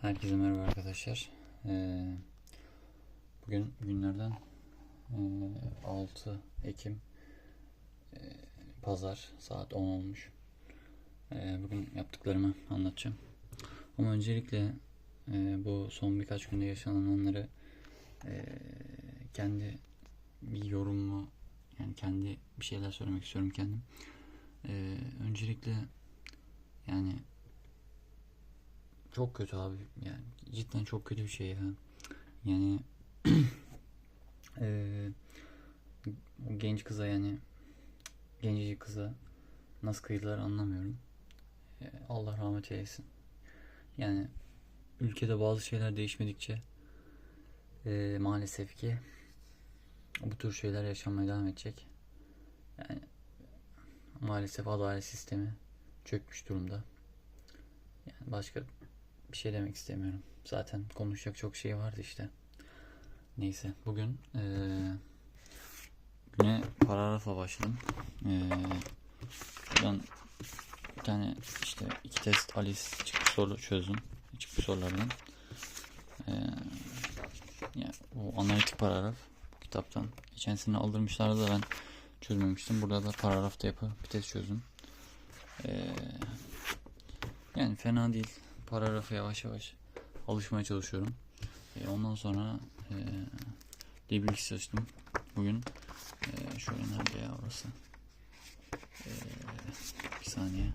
Herkese merhaba arkadaşlar. Ee, bugün günlerden ee, 6 Ekim ee, Pazar saat 10 olmuş. Ee, bugün yaptıklarımı anlatacağım. Ama öncelikle ee, bu son birkaç günde yaşananları ee, kendi bir yorumumu yani kendi bir şeyler söylemek istiyorum kendim. Ee, öncelikle yani çok kötü abi. Yani cidden çok kötü bir şey ya. Yani o genç kıza yani gencecik kıza nasıl kıydılar anlamıyorum. Eee, Allah rahmet eylesin. Yani ülkede bazı şeyler değişmedikçe eee, maalesef ki bu tür şeyler yaşanmaya devam edecek. Yani maalesef adalet sistemi çökmüş durumda. Yani başka bir şey demek istemiyorum. Zaten konuşacak çok şey vardı işte. Neyse bugün eee güne paragrafla başladım. Eee şuradan bir tane işte iki test Alice çıkmış soru çözdüm. Çıkmış sorulardan. Eee yani o analitik paragraf kitaptan. Geçen sene aldırmışlardı da ben çözmemiştim. Burada da paragrafta yapı bir test çözdüm. Eee yani fena değil. Paragrafa yavaş yavaş alışmaya çalışıyorum. E, ondan sonra e, Librix çalıştım. Bugün e, şöyle nerede ya orası? E, bir saniye.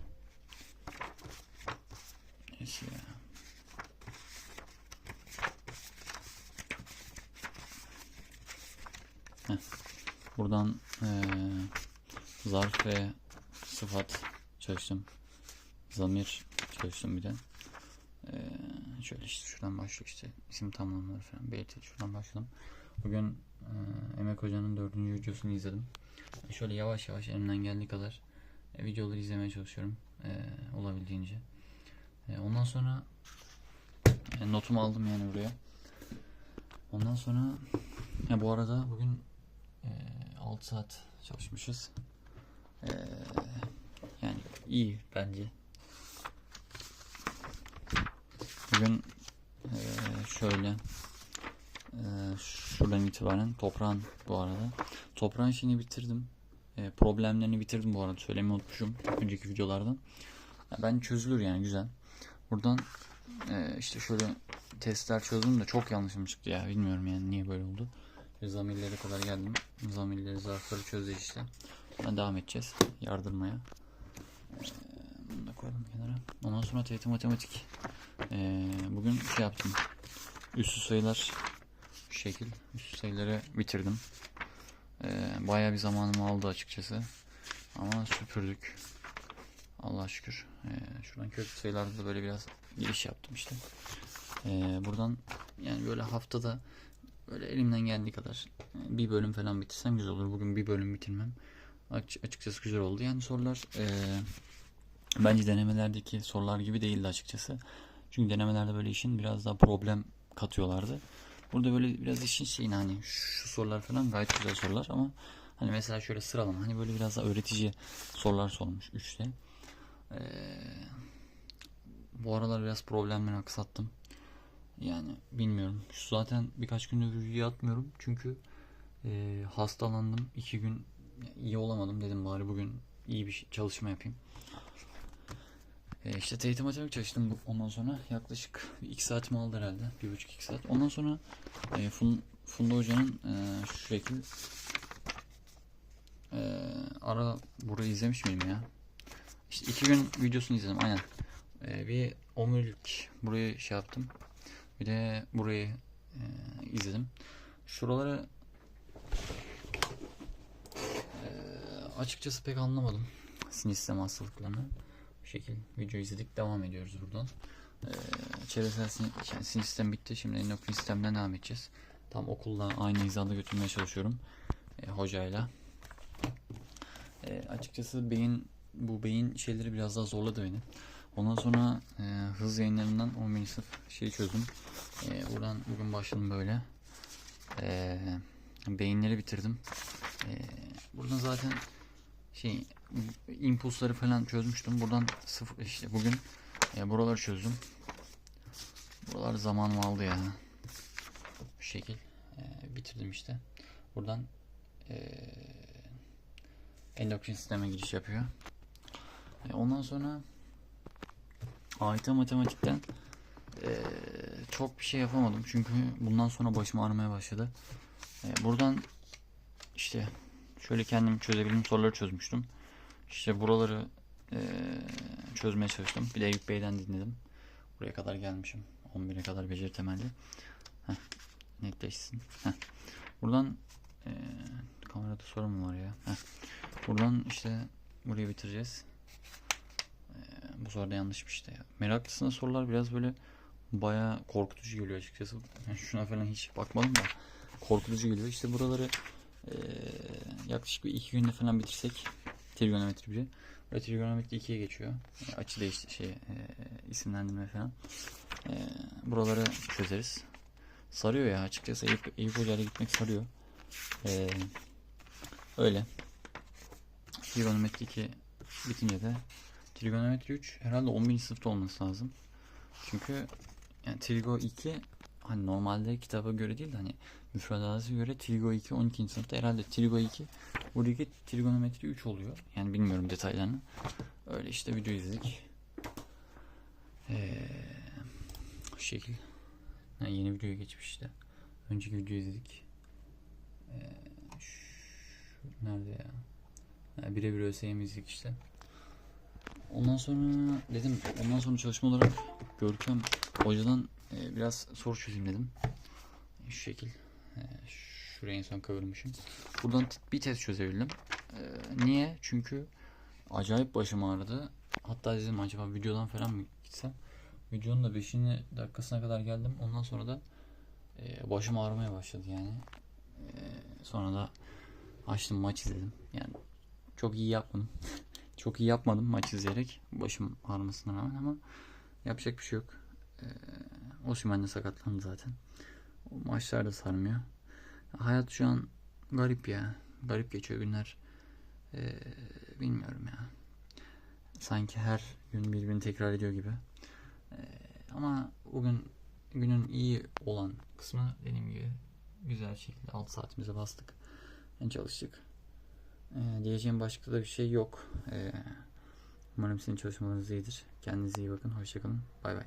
Neyse ya. Heh. Buradan e, zarf ve sıfat çalıştım. Zamir çalıştım bir de. Ee, şöyle işte şuradan başlıyor işte isim tamamları falan belirtti şuradan başladım. Bugün e, Emek Hoca'nın dördüncü videosunu izledim. Şöyle yavaş yavaş elimden geldiği kadar e, videoları izlemeye çalışıyorum e, olabildiğince. E, ondan sonra e, notumu aldım yani buraya. Ondan sonra ya bu arada bugün e, 6 saat çalışmışız. E, yani iyi bence. Bugün eee, şöyle eee, şuradan itibaren toprağın bu arada. Toprağın işini bitirdim. Eee, problemlerini bitirdim bu arada. Söylemeyi unutmuşum önceki videolardan. Ya ben çözülür yani güzel. Buradan eee, işte şöyle testler çözdüm de çok yanlışım çıktı ya. Bilmiyorum yani niye böyle oldu. Zamillere kadar geldim. Zamilleri zarfları çözdük işte. Ben devam edeceğiz yardırmaya. Eee, bunu da koyalım kenara. Ondan sonra TYT matematik. Ee, bugün şey yaptım. Üstü sayılar şu şekil. Üstü sayıları bitirdim. Ee, bayağı bir zamanımı aldı açıkçası. Ama süpürdük. Allah şükür. Ee, şuradan köklü sayılarda da böyle biraz giriş yaptım işte. Ee, buradan yani böyle haftada böyle elimden geldiği kadar bir bölüm falan bitirsem güzel olur. Bugün bir bölüm bitirmem. Açık- açıkçası güzel oldu. Yani sorular ee, bence denemelerdeki sorular gibi değildi açıkçası. Çünkü denemelerde böyle işin biraz daha problem katıyorlardı. Burada böyle biraz işin şeyini hani şu sorular falan gayet güzel sorular ama hani mesela şöyle sıralama hani böyle biraz daha öğretici sorular sormuş üçte. Ee, bu aralar biraz problemleri aksattım. Yani bilmiyorum. Şu zaten birkaç gündür video atmıyorum çünkü e, hastalandım. iki gün iyi olamadım dedim bari bugün iyi bir çalışma yapayım. E, işte TYT matematik çalıştım bu- ondan sonra yaklaşık 2 saatimi aldı herhalde. bir buçuk iki saat. Ondan sonra e, Fun, Funda Hoca'nın e, şekil e, ara burayı izlemiş miyim ya? İşte iki gün videosunu izledim aynen. E, bir omurilik burayı şey yaptım. Bir de burayı e, izledim. Şuraları e, açıkçası pek anlamadım. Sinir sistemi hastalıklarını. Şekil video izledik. Devam ediyoruz buradan. Ee, çevresel sinir, yani sinir sistem bitti. Şimdi endokrin sistemden devam edeceğiz. Tam okulla aynı hizada götürmeye çalışıyorum. Ee, hocayla. Ee, açıkçası beyin bu beyin şeyleri biraz daha zorladı beni. Ondan sonra e, hız yayınlarından 11. sınıf şeyi çözdüm. Ee, buradan bugün başladım böyle. Ee, beyinleri bitirdim. Ee, buradan zaten şey impulsları falan çözmüştüm. Buradan sıfır işte bugün e, buraları çözdüm. Buralar zaman aldı ya. Bu şekil. Ee, bitirdim işte. Buradan ee, endokrin sisteme giriş yapıyor. E, ondan sonra AYT matematikten ee, çok bir şey yapamadım. Çünkü bundan sonra başım ağrımaya başladı. Ee, buradan işte şöyle kendim çözebildiğim soruları çözmüştüm. İşte buraları ee, çözmeye çalıştım. Bir de Eyüp Bey'den dinledim. Buraya kadar gelmişim. 11'e kadar beceri temelli. Heh, netleşsin. Heh. Buradan ee, kamerada sorun mu var ya? Heh. Buradan işte burayı bitireceğiz. Ee, bu soruda yanlışmış işte ya. Meraklısına sorular biraz böyle bayağı korkutucu geliyor açıkçası. Yani şuna falan hiç bakmadım da korkutucu geliyor. İşte buraları ee, yaklaşık bir iki günde falan bitirsek trigonometri biri. Ve trigonometri 2'ye geçiyor. Açı değiş şey e, isimlendirme falan. E, buraları çözeriz. Sarıyor ya açıkçası Eyüp, Eyüp Hoca'yla gitmek sarıyor. E, öyle. Trigonometri 2 bitince de trigonometri 3 herhalde 11. sınıfta olması lazım. Çünkü yani Trigo 2 hani normalde kitaba göre değil de hani müfredatı göre Trigo 2 12. sınıfta herhalde Trigo 2 buradaki trigonometri 3 oluyor. Yani bilmiyorum detaylarını. Öyle işte video izledik. Ee, bu şekil. Ha, yeni videoya geçmiş işte. Önceki video izledik. Ee, şu, nerede ya? Ha, birebir ÖSYM izledik işte. Ondan sonra dedim ondan sonra çalışma olarak Görkem hocadan e, biraz soru çözeyim dedim. Şu şekil. E, şuraya en son kıvırmışım. Buradan bir test çözebildim. E, niye? Çünkü acayip başım ağrıdı. Hatta dedim acaba videodan falan mı gitsem? Videonun da 5. dakikasına kadar geldim. Ondan sonra da e, başım ağrımaya başladı yani. E, sonra da açtım maç izledim. Yani çok iyi yapmadım. çok iyi yapmadım maç izleyerek. Başım ağrımasına rağmen ama yapacak bir şey yok. Ee, Osimhen de sakatlandı zaten. O maçlar da sarmıyor. Hayat şu an garip ya. Garip geçiyor günler. Ee, bilmiyorum ya. Sanki her gün birbirini tekrar ediyor gibi. Ee, ama bugün günün iyi olan kısmı dediğim gibi güzel şekilde 6 saatimize bastık. Yani çalıştık. Ee, diyeceğim başka da bir şey yok. Ee, umarım sizin çalışmalarınız iyidir. Kendinize iyi bakın. Hoşçakalın. Bay bay.